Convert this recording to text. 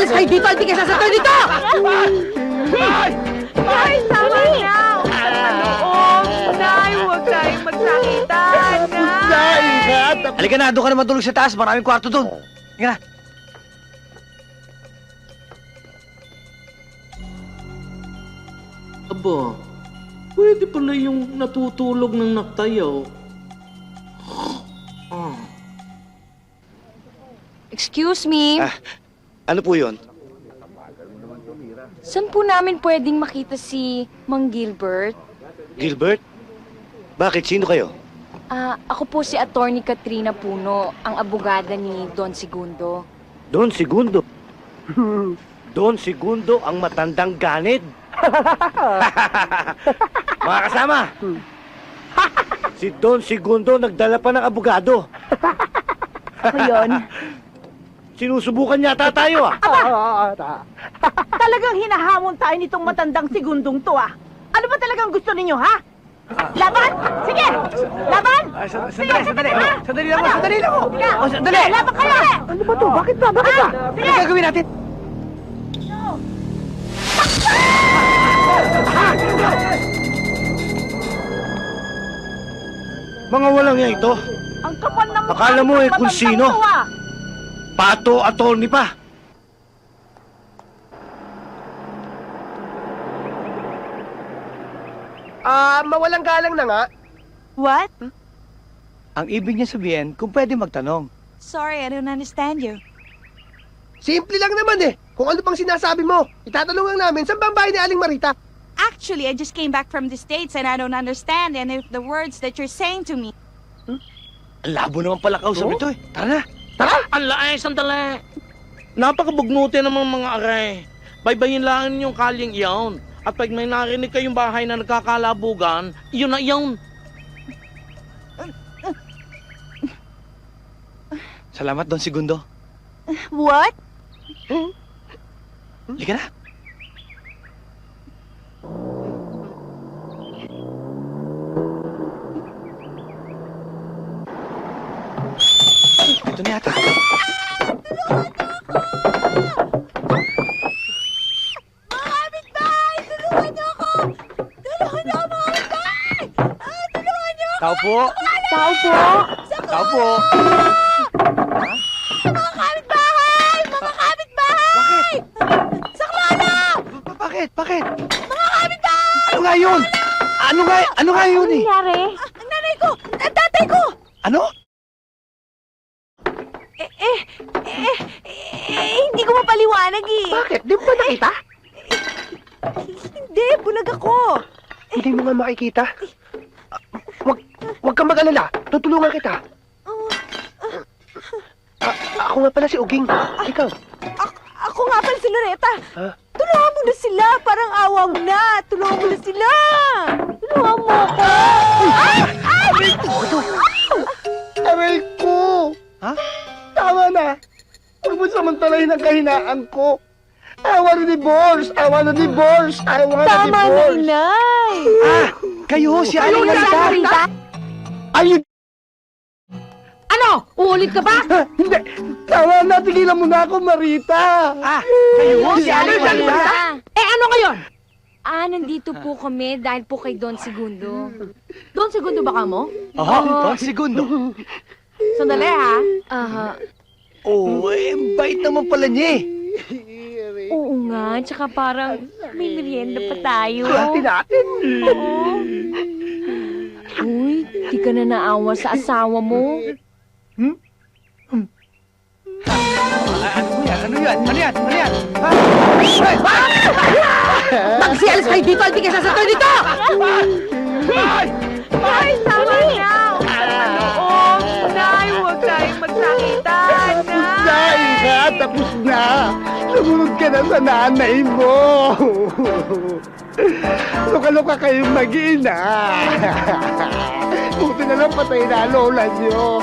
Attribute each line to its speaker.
Speaker 1: Magsialis kayo dito! Hindi kayo sasaktan dito!
Speaker 2: Nay, tama na! Na loob! Nay, huwag tayong magsakitan! Nay!
Speaker 3: Halika na, doon ka naman tulog sa taas. Maraming kwarto doon. Halika na.
Speaker 4: Aba, pwede pala yung natutulog ng naktayaw. Ah.
Speaker 5: Excuse me,
Speaker 3: Ah, ano po yun?
Speaker 5: saan po namin pwedeng makita si Mang Gilbert?
Speaker 3: Gilbert? Bakit? Sino kayo?
Speaker 5: Ah, ako po si Attorney Katrina Puno, ang abogada ni Don Segundo.
Speaker 3: Don Segundo. Don Segundo ang matandang ganid. Mga kasama, si Don Segundo nagdala pa ng abogado.
Speaker 2: Ngayon,
Speaker 3: Sinusubukan yata tayo ah.
Speaker 2: talagang hinahamon tayo nitong matandang segundong to ah. Ano ba talagang gusto ninyo, ha? Laban? Sige! Laban! Sige, sandali!
Speaker 3: Sandali lang, sandali lang.
Speaker 2: Sige!
Speaker 3: Oh, sandali.
Speaker 2: Sige, laban kayo! Ano ba to? Bakit ba? Bakit ba?
Speaker 3: Ano gagawin natin? Mga walang yan ito.
Speaker 2: Ang kapal ng mukha
Speaker 3: Akala mo
Speaker 2: nitong
Speaker 3: eh kung
Speaker 2: matandang
Speaker 3: sino?
Speaker 2: to, ah.
Speaker 3: Pato attorney pa.
Speaker 1: Ah, mawalang galang na nga.
Speaker 2: What?
Speaker 3: Ang ibig niya sabihin, kung pwede magtanong.
Speaker 2: Sorry, I don't understand you.
Speaker 1: Simple lang naman eh. Kung ano pang sinasabi mo, itatanong lang namin, ang bahay ni Aling Marita?
Speaker 6: Actually, I just came back from the States and I don't understand any of the words that you're saying to me.
Speaker 3: Ang labo naman pala kausap
Speaker 1: Oh?
Speaker 3: ito eh. Tara na.
Speaker 4: Ang laay, sandali! Napakabugnuti naman mga aray. Baybayin lang yung kaling iyon. At pag may narinig kayong bahay na nagkakalabugan, yun na iyon.
Speaker 3: Salamat, Don Segundo.
Speaker 2: What?
Speaker 3: Halika na. Ito na yata. Tao po.
Speaker 2: Tao po?
Speaker 3: Tao po.
Speaker 2: Mga kapitbahay! Mga kapitbahay!
Speaker 3: Bakit?
Speaker 2: Saklana!
Speaker 3: Ba- Bakit? Bakit? Mga kapitbahay! Ano nga yun? Ano nga, ano nga yun eh?
Speaker 2: nangyari? Ang nanay ko! Ang tatay ko!
Speaker 3: Ano?
Speaker 2: Eh, eh, eh, hindi ko mapaliwanag eh.
Speaker 1: Bakit? Di mo ba nakita?
Speaker 2: Hindi, bulag ako.
Speaker 1: Hindi mo nga makikita. Wag, wag kang mag-alala. Tutulungan kita. Ah, ako nga pala si Uging. Ikaw.
Speaker 2: A- ako nga pala si Loretta.
Speaker 1: Ha?
Speaker 2: Tulungan mo na sila. Parang awa mo na. Tulungan mo na sila. Tulungan mo ako. Ay! Ay!
Speaker 1: Aray na! Huwag mo samantalahin ang kahinaan ko. I want a divorce! I want a divorce! I want a
Speaker 2: Tama na,
Speaker 1: divorce!
Speaker 2: inay.
Speaker 3: Ah, kayo, si Aling Marita.
Speaker 1: Ayun!
Speaker 5: Ano? Uulit ka ba?
Speaker 1: Hindi! Tama na! Tigilan mo na ako, Marita!
Speaker 3: Ah, kayo, si Aling Marita.
Speaker 5: Eh ano ngayon? Ah, nandito po kami dahil po kay Don Segundo.
Speaker 2: Don Segundo ba ka mo?
Speaker 3: Oo, Don Segundo.
Speaker 2: Sandali ha.
Speaker 5: Aha.
Speaker 3: Oh, eh, bait naman pala niya eh.
Speaker 5: Oo nga, tsaka parang may merienda pa tayo.
Speaker 1: Hati natin!
Speaker 5: Uy, di ka na naawa sa asawa mo.
Speaker 3: Ah, ano yan? Ano yan? Ano yan? Ano yan? Ha?
Speaker 1: Magsialis kayo dito! Hindi kayo sasaktan dito!
Speaker 2: Ay, tama na.
Speaker 1: Ka na sa nanay mo! Luka-luka kayong mag-ina! Buti na lang patay na lola niyo!